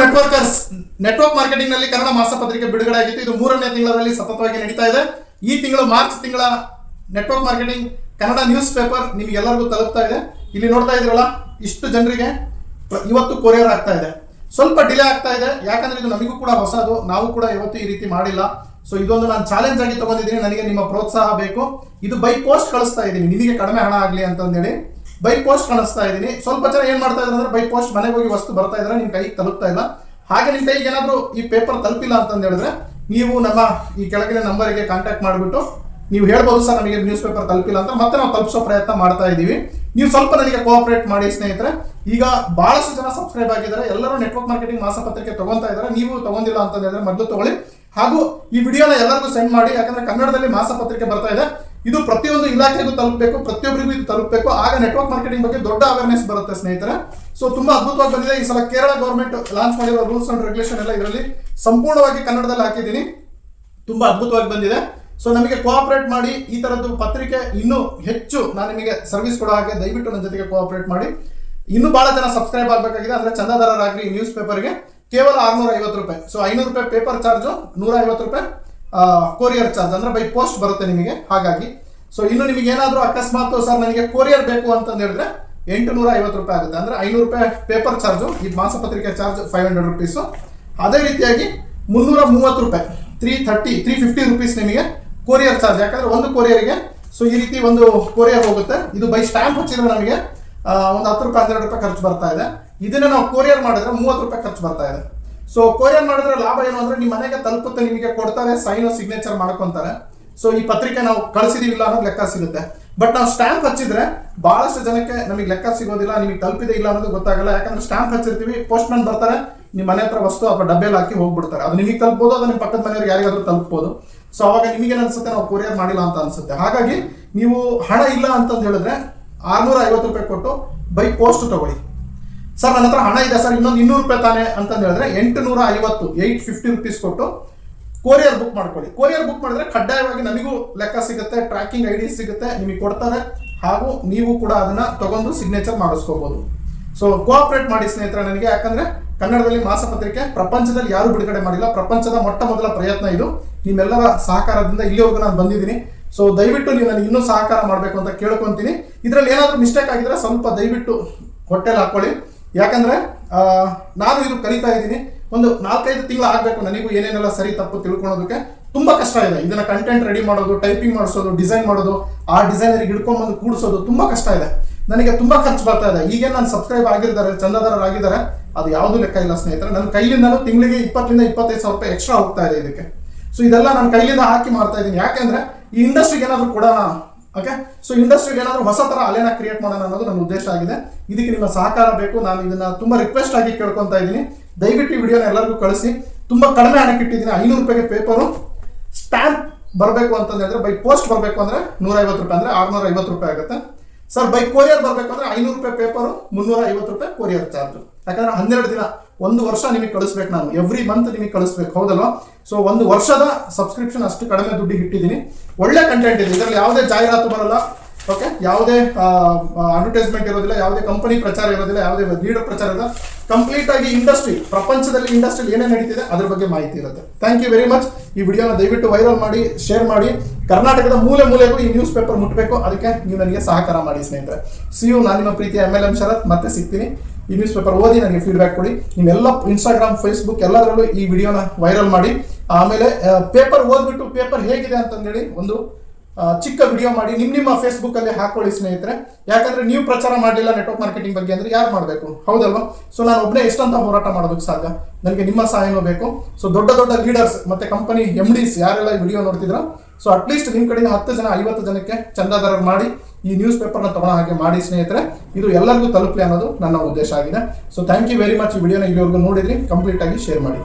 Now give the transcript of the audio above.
Networkers network ಮಾರ್ಕೆಟಿಂಗ್ನಲ್ಲಿ ಕನ್ನಡ ಮಾಸಪತ್ರಿಕೆ ಬಿಡುಗಡೆ ಆಗಿತ್ತು. ಇದು ಮೂರನೇ ತಿಂಗಳಲ್ಲಿ ಸತತವಾಗಿ ನಡೀತಾ ಇದೆ. ಈ ತಿಂಗಳು ಮಾರ್ಚ್ ತಿಂಗಳ network marketing Kannada news paper ನಿಮಗೆಲ್ಲರಿಗೂ ತಲುಪ್ತಾ ಇದೆ. ಇಲ್ಲಿ ನೋಡ್ತಾ ಇದ್ರಲ್ಲ ಇಷ್ಟು ಜನರಿಗೆ ಇವತ್ತು ಕೊರಿಯರ್ ಆಗ್ತಾ ಇದೆ. ಸ್ವಲ್ಪ ಡಿಲೇ ಆಗ್ತಾ ಇದೆ. ಯಾಕಂದ್ರೆ ಇದು ನಮಗೂ ಕೂಡ ಹೊಸದು. ನಾವು ಕೂಡ ಇವತ್ತು ಈ ರೀತಿ ಮಾಡಿಲ್ಲ. ಸೊ ಇದೊಂದು ನಾನು ಚಾಲೆಂಜ್ ಆಗಿ ತಗೊಂಡಿದ್ದೀನಿ. ನನಗೆ ನಿಮ್ಮ ಪ್ರೋತ್ಸಾಹ ಬೇಕು. ಇದು ಬೈ ಪೋಸ್ಟ್ ಕಳಿಸ್ತಾ ಇದ್ದೀನಿ. ನಿಮಗೆ ಕಡಿಮೆ ಹಣ ಆಗಲಿ ಅಂತಂದೇಳಿ. ಬೈ ಪೋಸ್ಟ್ ಕಳಿಸ್ತಾ ಇದ್ದೀನಿ ಸ್ವಲ್ಪ ಜನ ಏನ್ ಮಾಡ್ತಾ ಇದ್ದಾರೆ ಅಂದ್ರೆ ಬೈ ಪೋಸ್ಟ್ ಮನೆಗೆ ಹೋಗಿ ವಸ್ತು ಬರ್ತಾ ಇದ್ರೆ, ನಿಮ್ ಕೈಗೆ ತಲುಪ್ತಾ ಇಲ್ಲ. ಹಾಗೆ ನಿಮ್ ಕೈಗೆ ಏನಾದರೂ ಈ ಪೇಪರ್ ತಲುಪಿಲ್ಲ ಅಂತಂದು ಹೇಳಿದ್ರೆ ನೀವು ನಮ್ಮ ಈ ಕೆಳಗಿನ ನಂಬರಿಗೆ ಕಾಂಟ್ಯಾಕ್ಟ್ ಮಾಡಿಬಿಟ್ಟು ನೀವು ಹೇಳ್ಬೋದು ಸರ್ ನಮಗೆ ನ್ಯೂಸ್ ಪೇಪರ್ ತಲುಪಿಲ್ಲ ಅಂತ, ಮತ್ತೆ ನಾವು ತಲುಪಿಸೋ ಪ್ರಯತ್ನ ಮಾಡ್ತಾ ಇದ್ದೀವಿ ನೀವು ಸ್ವಲ್ಪ ನನಗೆ ಕೋಆಪರೇಟ್ ಮಾಡಿ ಸ್ನೇಹಿತರೆ. ಈಗ ಬಹಳಷ್ಟು ಜನ ಸಬ್ಸ್ಕ್ರೈಬ್ ಆಗಿದ್ದಾರೆ. ಎಲ್ಲರೂ ನೆಟ್ವರ್ಕ್ ಮಾರ್ಕೆಟಿಂಗ್ ಮಾಸಪತ್ರಿಕೆ ತಗೊಂತಾ ಇದ್ದಾರೆ. ನೀವು ತಗೊಂಡಿಲ್ಲ ಅಂತ ಹೇಳಿದ್ರೆ ಮೊದಲು ತಗೊಳ್ಳಿ. ಹಾಗೂ ಈ ವಿಡಿಯೋನ ಎಲ್ಲರಿಗೂ ಸೆಂಡ್ ಮಾಡಿ. ಯಾಕಂದ್ರೆ ಕನ್ನಡದಲ್ಲಿ ಮಾಸಪತ್ರಿಕೆ ಬರ್ತಾ ಇದೆ. ಇದು ಪ್ರತಿಯೊಂದು ಇಲಾಖೆಗೂ ತಲುಪಬೇಕು, ಪ್ರತಿಯೊಬ್ಬರಿಗೂ ಇದು ತಲುಪಬೇಕು. ಆಗ ನೆಟ್ವರ್ಕ್ ಮಾರ್ಕೆಟಿಂಗ್ ಬಗ್ಗೆ ದೊಡ್ಡ ಅವೇರ್ನೆಸ್ ಬರುತ್ತೆ ಸ್ನೇಹಿತರೆ. ಸೊ ತುಂಬಾ ಅದ್ಭುತವಾಗಿ ಬಂದಿದೆ. ಈ ಸಲ ಕೇರಳ ಗೌರ್ಮೆಂಟ್ ಲಾಂಚ್ ಮಾಡಿರೋ ರೂಲ್ಸ್ ಅಂಡ್ ರೆಗ್ಯುಲೇಷನ್ ಎಲ್ಲ ಇದರಲ್ಲಿ ಸಂಪೂರ್ಣವಾಗಿ ಕನ್ನಡದಲ್ಲಿ ಹಾಕಿದ್ದೀನಿ. ತುಂಬಾ ಅದ್ಭುತವಾಗಿ ಬಂದಿದೆ. ಸೊ ನಮಗೆ ಕೋಆಪರೇಟ್ ಮಾಡಿ, ಈ ತರದ್ದು ಪತ್ರಿಕೆ ಇನ್ನೂ ಹೆಚ್ಚು ನಾನು ನಿಮಗೆ ಸರ್ವಿಸ್ ಕೊಡೋ ಹಾಗೆ ದಯವಿಟ್ಟು ನನ್ನ ಜೊತೆಗೆ ಕೋಆಪರೇಟ್ ಮಾಡಿ. ಇನ್ನೂ ಬಹಳ ಜನ ಸಬ್ಸ್ಕ್ರೈಬ್ ಆಗಬೇಕಾಗಿದೆ. ಅಂದ್ರೆ ಚಂದಾದಾರರಾಗ್ರಿ ಈ ನ್ಯೂಸ್ ಪೇಪರ್ಗೆ ಕೇವಲ ಆರ್ನೂರ ಐವತ್ತು ರೂಪಾಯಿ. ಸೊ ಐನೂರು ರೂಪಾಯಿ ಪೇಪರ್ ಚಾರ್ಜು ನೂರ ರೂಪಾಯಿ. ಕೊರಿಯರ್ ಚಾರ್ಜ್ ಅಂದ್ರೆ ಬೈ ಪೋಸ್ಟ್ ಬರುತ್ತೆ ನಿಮಗೆ, ಹಾಗಾಗಿ. ಸೊ ಇನ್ನು ನಿಮಗೆ ಏನಾದರೂ ಅಕಸ್ಮಾತ್ ಸರ್ ನನಗೆ ಕೊರಿಯರ್ ಬೇಕು ಅಂತಂದು ಹೇಳಿದ್ರೆ ಎಂಟು ನೂರ ಐವತ್ತು ರೂಪಾಯಿ ಆಗುತ್ತೆ. ಅಂದ್ರೆ ಐನೂರು ರೂಪಾಯಿ ಪೇಪರ್ ಚಾರ್ಜು ಈ ಮಾಸಪತ್ರಿಕೆ ಚಾರ್ಜ್ ಫೈವ್ ಹಂಡ್ರೆಡ್ ರುಪೀಸು ಅದೇ ರೀತಿಯಾಗಿ ಮುನ್ನೂರ ಮೂವತ್ತು ರೂಪಾಯಿ three thirty three fifty rupees ನಿಮಗೆ ಕೊರಿಯರ್ ಚಾರ್ಜ್ ಯಾಕಂದ್ರೆ ಒಂದು ಕೊರಿಯರಿಗೆ ಸೊ ಈ ರೀತಿ ಒಂದು ಕೊರಿಯರ್ ಹೋಗುತ್ತೆ. ಇದು ಬೈ ಸ್ಟ್ಯಾಂಪ್ ಹಚ್ಚಿದ್ರೆ ನಮಗೆ ಒಂದು ಹತ್ತು ರೂಪಾಯಿ, ಹನ್ನೆರಡು ರೂಪಾಯಿ ಖರ್ಚು ಬರ್ತಾ ಇದೆ. ಇದನ್ನ ನಾವು ಕೊರಿಯರ್ ಮಾಡಿದ್ರೆ ಮೂವತ್ತು ರೂಪಾಯಿ ಖರ್ಚು ಬರ್ತಾ ಇದೆ. ಸೊ ಕೊರಿಯರ್ ಮಾಡಿದ್ರೆ ಲಾಭ ಏನು ಅಂದ್ರೆ ನಿಮ್ಮ ಮನೆಗೆ ತಲುಪುತ್ತೆ, ನಿಮಗೆ ಕೊಡ್ತಾರೆ ಸೈನ್ ಸಿಗ್ನೇಚರ್ ಮಾಡ್ಕೊಂತಾರೆ. ಸೊ ಈ ಪತ್ರಿಕೆ ನಾವು ಕಳಿಸಿದೀವಿಲ್ಲ ಅನ್ನೋದು ಲೆಕ್ಕ ಸಿಗುತ್ತೆ. ಬಟ್ ನಾವು ಸ್ಟ್ಯಾಂಪ್ ಹಚ್ಚಿದ್ರೆ ಬಹಳಷ್ಟು ಜನಕ್ಕೆ ನಮಗೆ ಲೆಕ್ಕ ಸಿಗೋದಿಲ್ಲ, ನಿಮಗೆ ತಲುಪಿದೆ ಇಲ್ಲ ಅನ್ನೋದು ಗೊತ್ತಾಗಲ್ಲ. ಯಾಕಂದ್ರೆ ಸ್ಟ್ಯಾಂಪ್ ಹಚ್ಚಿರ್ತೀವಿ ಪೋಸ್ಟ್ ಮ್ಯಾನ್ ಬರ್ತಾರೆ ನಿಮ್ಮ ಮನೆ ಹತ್ರ ವಸ್ತು ಅಥವಾ ಡಬ್ಬೆಲ್ ಹಾಕಿ ಹೋಗ್ಬಿಡ್ತಾರೆ. ಅದು ನಿಮಗೆ ತಲುಪಬಹುದು ಅದು ನಿಮ್ಮ ಪಕ್ಕದ ಮನೆಯವ್ರಿಗೆ ಯಾರಿಗಾದ್ರೂ ತಲುಪಬಹುದು ಸೊ ಅವಾಗ ನಿಮಗೆ ಅನ್ಸುತ್ತೆ, ನಾವು ಕೊರಿಯರ್ ಮಾಡಿಲ್ಲ ಅಂತ ಅನ್ಸುತ್ತೆ. ಹಾಗಾಗಿ ನೀವು ಹಣ ಇಲ್ಲ ಅಂತಂದು ಹೇಳಿದ್ರೆ ಆರ್ನೂರ ಐವತ್ತು ರೂಪಾಯಿ ಕೊಟ್ಟು ಬೈ ಪೋಸ್ಟ್ ತಗೊಳ್ಳಿ. ಸರ್, ನನ್ನ ಹತ್ರ ಹಣ ಇದೆ ಸರ್, ಇನ್ನೊಂದು ಇನ್ನೂರು ರೂಪಾಯಿ ತಾನೆ ಅಂತಂದು ಹೇಳಿದ್ರೆ ಎಂಟು ನೂರ ಐವತ್ತು ಏಯ್ಟ್ ಫಿಫ್ಟಿ ರುಪೀಸ್ ಕೊಟ್ಟು ಕೊರಿಯರ್ ಬುಕ್ ಮಾಡ್ಕೊಳ್ಳಿ. ಕೊರಿಯರ್ ಬುಕ್ ಮಾಡಿದ್ರೆ ಕಡ್ಡಾಯವಾಗಿ ನಮಗೂ ಲೆಕ್ಕ ಸಿಗುತ್ತೆ ಟ್ರ್ಯಾಕಿಂಗ್ ಐ ಡಿ ಸಿಗುತ್ತೆ, ನಿಮಗೆ ಕೊಡ್ತಾರೆ, ಹಾಗೂ ನೀವು ಕೂಡ ಅದನ್ನ ತಗೊಂಡು ಸಿಗ್ನೇಚರ್ ಮಾಡಿಸ್ಕೋಬೋದು. ಸೊ ಕೋಆಪರೇಟ್ ಮಾಡಿ ಸ್ನೇಹಿತರೆ ನನಗೆ, ಯಾಕಂದ್ರೆ ಕನ್ನಡದಲ್ಲಿ ಮಾಸಪತ್ರಿಕೆ ಪ್ರಪಂಚದಲ್ಲಿ ಯಾರು ಬಿಡುಗಡೆ ಮಾಡಿಲ್ಲ, ಪ್ರಪಂಚದ ಮೊಟ್ಟ ಮೊದಲ ಪ್ರಯತ್ನ ಇದು. ನಿಮ್ಮೆಲ್ಲರ ಸಹಕಾರದಿಂದ ಇಲ್ಲಿವರೆಗೂ ನಾನು ಬಂದಿದ್ದೀನಿ. ಸೊ ದಯವಿಟ್ಟು ನೀವು ನನಗೆ ಇನ್ನೂ ಸಹಕಾರ ಮಾಡಬೇಕು ಅಂತ ಕೇಳ್ಕೊತೀನಿ. ಇದರಲ್ಲಿ ಏನಾದರೂ ಮಿಸ್ಟೇಕ್ ಆಗಿದ್ರೆ ಸ್ವಲ್ಪ ದಯವಿಟ್ಟು ಹೊಟ್ಟೆಲಿ ಹಾಕೊಳ್ಳಿ ಯಾಕಂದ್ರೆ ನಾನು ಇದು ಕಲಿತಾ ಇದ್ದೀನಿ. ಒಂದು ನಾಲ್ಕೈದು ತಿಂಗಳು ಆಗಬೇಕು ನನಗೂ ಏನೇನೆಲ್ಲ ಸರಿ ತಪ್ಪು ತಿಳ್ಕೊಳೋದಕ್ಕೆ. ತುಂಬಾ ಕಷ್ಟ ಇದೆ. ಇದನ್ನ ಕಂಟೆಂಟ್ ರೆಡಿ ಮಾಡೋದು ಟೈಪಿಂಗ್ ಮಾಡಿಸೋದು ಡಿಸೈನ್ ಮಾಡೋದು, ಆ ಡಿಸೈನರಿಗೆ ಹಿಡ್ಕೊಂಡ್ಬಂದು ಕೂಡಿಸೋದು ತುಂಬಾ ಕಷ್ಟ ಇದೆ. ನನಗೆ ತುಂಬಾ ಖರ್ಚು ಬರ್ತಾ ಇದೆ. ಈಗ ನಾನು ಸಬ್ಸ್ಕ್ರೈಬ್ ಆಗಿದ್ದಾರೆ ಚಂದಾದಾರರಾಗಿದ್ದಾರೆ ಅದು ಯಾವುದು ಲೆಕ್ಕ ಇಲ್ಲ ಸ್ನೇಹಿತರೆ. ನನ್ನ ಕೈಲಿಂದಲೂ ತಿಂಗಳಿಗೆ ಇಪ್ಪತ್ತರಿಂದ ಇಪ್ಪತ್ತೈದು ಸಾವಿರ ರೂಪಾಯಿ ಎಕ್ಸ್ಟ್ರಾ ಹೋಗ್ತಾ ಇದೆ ಇದಕ್ಕೆ. ಸೊ ಇದೆಲ್ಲ ನಾನು ಕೈಲಿಂದ ಹಾಕಿ ಮಾಡ್ತಾ ಇದ್ದೀನಿ. ಯಾಕೆಂದ್ರೆ, ಈ ಇಂಡಸ್ಟ್ರಿಗೆ ಏನಾದರೂ ಕೊಡೋಣ ಓಕೆ ಸೊ ಇಂಡಸ್ಟ್ರಿಗೆ ಏನಾದರೂ ಹೊಸ ಥರ ಅಲೆನ ಕ್ರಿಯೇಟ್ ಮಾಡೋಣ ಅನ್ನೋದು ನನ್ನ ಉದ್ದೇಶ ಆಗಿದೆ. ಇದಕ್ಕೆ ನಿಮ್ಮ ಸಹಕಾರ ಬೇಕು. ನಾನು ಇದನ್ನ ತುಂಬಾ ರಿಕ್ವೆಸ್ಟ್ ಆಗಿ ಕೇಳ್ಕೊತಾ ಇದ್ದೀನಿ. ದಯವಿಟ್ಟು ಈ ವಿಡಿಯೋನ ಎಲ್ಲರಿಗೂ ಕಳಿಸಿ. ತುಂಬಾ ಕಡಿಮೆ ಹಣಕ್ಕೆ ಇಟ್ಟಿದ್ದೀನಿ. ಐನೂರು ರೂಪಾಯಿಗೆ ಪೇಪರು ಸ್ಟ್ಯಾಂಪ್ ಬರಬೇಕು ಅಂತಂದ್ರೆ ಬೈ ಪೋಸ್ಟ್ ಬರಬೇಕು ಅಂದ್ರೆ ನೂರ ಐವತ್ತು ರೂಪಾಯಿ ಅಂದ್ರೆ ಆರ್ನೂರ ಐವತ್ತು ರೂಪಾಯಿ ಆಗುತ್ತೆ. ಸರ್ ಬೈ ಕೊರಿಯರ್ ಬರಬೇಕು ಅಂದ್ರೆ ಐನೂರು ರೂಪಾಯಿ ಪೇಪರು ಮುನ್ನೂರ ಐವತ್ತು ರೂಪಾಯಿ ಕೊರಿಯರ್ ಚಾರ್ಜ್ ಯಾಕಂದ್ರೆ ಹನ್ನೆರಡು ದಿನ ಒಂದು ವರ್ಷ ನಿಮಗೆ ಕಳಿಸ್ಬೇಕು ನಾನು. ಎವ್ರಿ ಮಂತ್ ನಿಮಗೆ ಕಳಿಸ್ಬೇಕು, ಹೌದಲ್ವಾ? ಸೊ ಒಂದು ವರ್ಷದ ಸಬ್ಸ್ಕ್ರಿಪ್ಷನ್ ಅಷ್ಟು ಕಡಿಮೆ ದುಡ್ಡಿಗೆ ಇಟ್ಟಿದ್ದೀನಿ. ಒಳ್ಳೆ ಕಂಟೆಂಟ್ ಇದೆ. ಇದರಲ್ಲಿ ಯಾವುದೇ ಜಾಹೀರಾತು ಬರಲ್ಲ. ಓಕೆ ಯಾವುದೇ ಅಡ್ವರ್ಟೈಸ್ಮೆಂಟ್ ಇರೋದಿಲ್ಲ, ಯಾವುದೇ ಕಂಪನಿ ಪ್ರಚಾರ ಇರೋದಿಲ್ಲ, ಯಾವುದೇ ಲೀಡರ್ ಪ್ರಚಾರ ಇಲ್ಲ ಕಂಪ್ಲೀಟ್ ಆಗಿ ಇಂಡಸ್ಟ್ರಿ ಪ್ರಪಂಚದಲ್ಲಿ ಇಂಡಸ್ಟ್ರಿ ಏನೇ ನಡೀತಿದೆ, ಅದ್ರ ಬಗ್ಗೆ ಮಾಹಿತಿ ಇರುತ್ತೆ. ಥ್ಯಾಂಕ್ ಯು ವೆರಿ ಮಚ್ ಈ ವಿಡಿಯೋನ ದಯವಿಟ್ಟು ವೈರಲ್ ಮಾಡಿ ಶೇರ್ ಮಾಡಿ. ಕರ್ನಾಟಕದ ಮೂಲೆ ಮೂಲೆಗೂ ಈ ನ್ಯೂಸ್ ಪೇಪರ್ ಮುಟ್ಟಬೇಕು ಅದಕ್ಕೆ ನೀವು ನನಗೆ ಸಹಕಾರ ಮಾಡಿ ಸ್ನೇಹಿತರೆ. ಸಿ ಯು ನಾನು ನಿಮ್ಮ ಪ್ರೀತಿಯ ಎಂ ಎಲ್ ಎಂ ಶರತ್. ಮತ್ತೆ ಸಿಗ್ತೀನಿ. ಈ ನ್ಯೂಸ್ ಪೇಪರ್ ಓದಿ ನನಗೆ ಫೀಡ್ಬ್ಯಾಕ್ ಕೊಡಿ. ನೀವೆಲ್ಲ ಇನ್ಸ್ಟಾಗ್ರಾಮ್ ಫೇಸ್ಬುಕ್ ಎಲ್ಲದರಲ್ಲೂ ಈ ವಿಡಿಯೋನ ವೈರಲ್ ಮಾಡಿ. ಆಮೇಲೆ ಪೇಪರ್ ಓದ್ಬಿಟ್ಟು ಪೇಪರ್ ಹೇಗಿದೆ ಅಂತಂದೇಳಿ ಒಂದು ಚಿಕ್ಕ ವಿಡಿಯೋ ಮಾಡಿ ನಿಮ್ ನಿಮ್ಮ ಫೇಸ್ಬುಕ್ ಅಲ್ಲಿ ಹಾಕೊಳ್ಳಿ ಸ್ನೇಹಿತರೆ. ಯಾಕಂದ್ರೆ ನೀವು ಪ್ರಚಾರ ಮಾಡಲಿಲ್ಲ ನೆಟ್ವರ್ಕ್ ಮಾರ್ಕೆಟಿಂಗ್ ಬಗ್ಗೆ ಅಂದ್ರೆ ಯಾರು ಮಾಡಬೇಕು? ಹೌದಲ್ವಾ? ಸೊ ನಾನು ಒಬ್ಬನೇ ಎಷ್ಟಂತ ಹೋರಾಟ ಮಾಡೋದಕ್ಕೆ ಸಾಧ್ಯ? ನನಗೆ ನಿಮ್ಮ ಸಹಾಯನೂ ಬೇಕು. ಸೊ ದೊಡ್ಡ ದೊಡ್ಡ ಲೀಡರ್ಸ್ ಮತ್ತೆ ಕಂಪನಿ ಎಂ ಡಿಸ್ ಯಾರೆಲ್ಲ ಈ ವಿಡಿಯೋ ನೋಡ್ತಿದ್ರ ಸೊ ಅಟ್ಲೀಸ್ಟ್ ನಿಮ್ಮ ಕಡೆಯಿಂದ ಹತ್ತು ಜನ, ಐವತ್ತು ಜನಕ್ಕೆ ಚಂದಾದಾರರು ಮಾಡಿ. ಈ ನ್ಯೂಸ್ ಪೇಪರ್ನ ತಗೊಳ್ಳೋ ಹಾಗೆ ಮಾಡಿ ಸ್ನೇಹಿತರೆ, ಇದು ಎಲ್ಲರಿಗೂ ತಲುಪಲಿ ಅನ್ನೋದು ನನ್ನ ಉದ್ದೇಶ ಆಗಿದೆ. So thank you very much ಈ ವಿಡಿಯೋನ ಇಲ್ಲಿವರೆಗೂ ನೋಡಿದ್ರಿ ಕಂಪ್ಲೀಟ್ ಆಗಿ ಶೇರ್ ಮಾಡಿ.